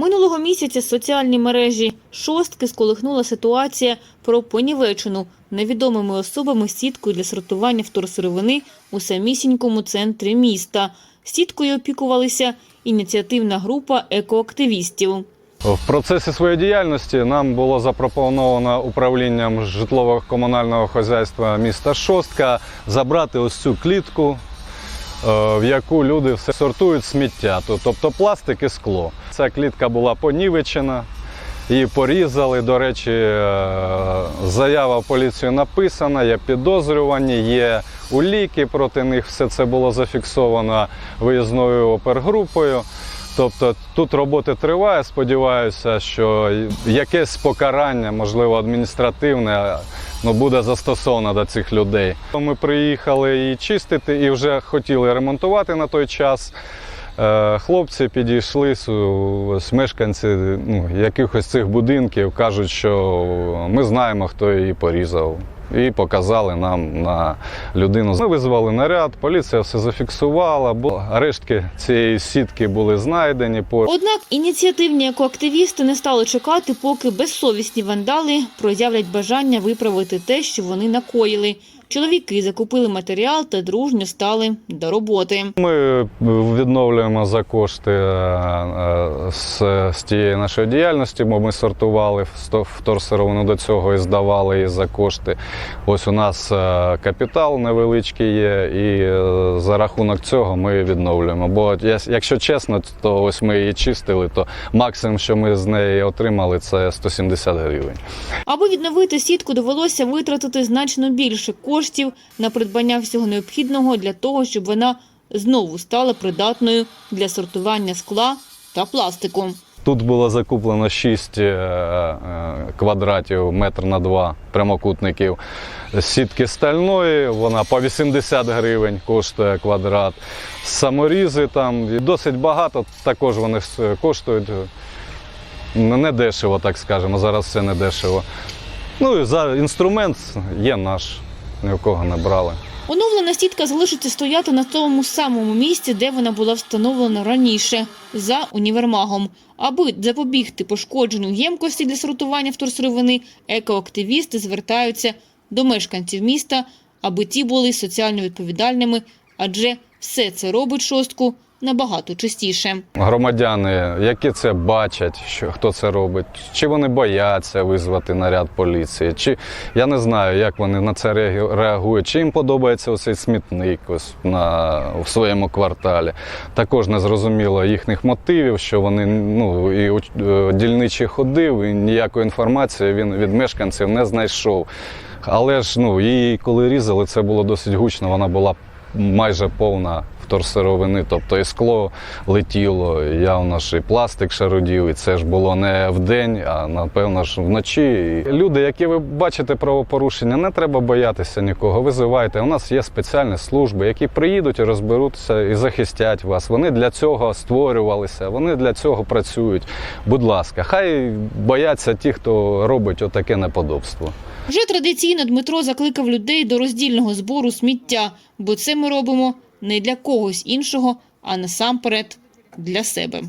Минулого місяця соціальні мережі шостки сколихнула ситуація про понівечену невідомими особами сітку для сортування вторсировини у самісінькому центрі міста. Сіткою опікувалися ініціативна група екоактивістів. В процесі своєї діяльності нам було запропоновано управлінням житлово-комунального хазяйства міста Шостка забрати ось цю клітку, в яку люди все сортують сміття, тобто пластик і скло. Ця клітка була понівечена, її порізали. До речі, е, заява в поліцію написана, є підозрювані, є уліки проти них. Все це було зафіксовано виїзною опергрупою. Тобто тут роботи триває. Сподіваюся, що якесь покарання, можливо, адміністративне, буде застосовано до цих людей. Ми приїхали її чистити і вже хотіли ремонтувати на той час. Е, Хлопці підійшли, з мешканці ну, якихось цих будинків, кажуть, що ми знаємо, хто її порізав. І показали нам на людину. Ми визвали наряд, поліція все зафіксувала, бо рештки цієї сітки були знайдені. Однак ініціативні екоактивісти не стали чекати, поки безсовісні вандали проявлять бажання виправити те, що вони накоїли. Чоловіки закупили матеріал та дружньо стали до роботи. Ми відновлюємо за кошти е, е, з, з тієї нашої діяльності, бо ми сортували вторсировину до цього і здавали її за кошти. Ось у нас е, капітал невеличкий є, і е, за рахунок цього ми відновлюємо. Бо якщо чесно, то ось ми її чистили, то максимум, що ми з неї отримали, це 170 гривень. Аби відновити сітку, довелося витратити значно більше коштів на придбання всього необхідного для того, щоб вона знову стала придатною для сортування скла та пластику. Тут було закуплено 6 квадратів метр на 2 прямокутників сітки стальної, вона по 80 гривень коштує квадрат. Саморізи там досить багато, також вони коштують ну, не дешево, так скажемо. Зараз все не дешево. Ну і за інструмент є наш, ні в кого не брали. Оновлена сітка залишиться стояти на тому самому місці, де вона була встановлена раніше, за універмагом. Аби запобігти пошкодженню ємкості для сортування вторсировини, екоактивісти звертаються до мешканців міста, аби ті були соціально відповідальними, адже все це робить шостку набагато чистіше. громадяни, які це бачать, що хто це робить, чи вони бояться визвати наряд поліції, чи я не знаю, як вони на це реагу- реагують, чи їм подобається оцей смітник ось на в своєму кварталі. Також не зрозуміло їхніх мотивів, що вони ну і е, дільничий ходив, і ніякої інформації він від мешканців не знайшов. Але ж ну її коли різали, це було досить гучно. Вона була майже повна вторсировини, тобто і скло летіло, явно ж і пластик шарудів, і це ж було не вдень, а напевно ж вночі. Люди, які ви бачите правопорушення, не треба боятися нікого. Визивайте. У нас є спеціальні служби, які приїдуть і розберуться і захистять вас. Вони для цього створювалися, вони для цього працюють. Будь ласка, хай бояться ті, хто робить отаке неподобство. Вже традиційно Дмитро закликав людей до роздільного збору сміття, бо це ми робимо не для когось іншого, а насамперед для себе.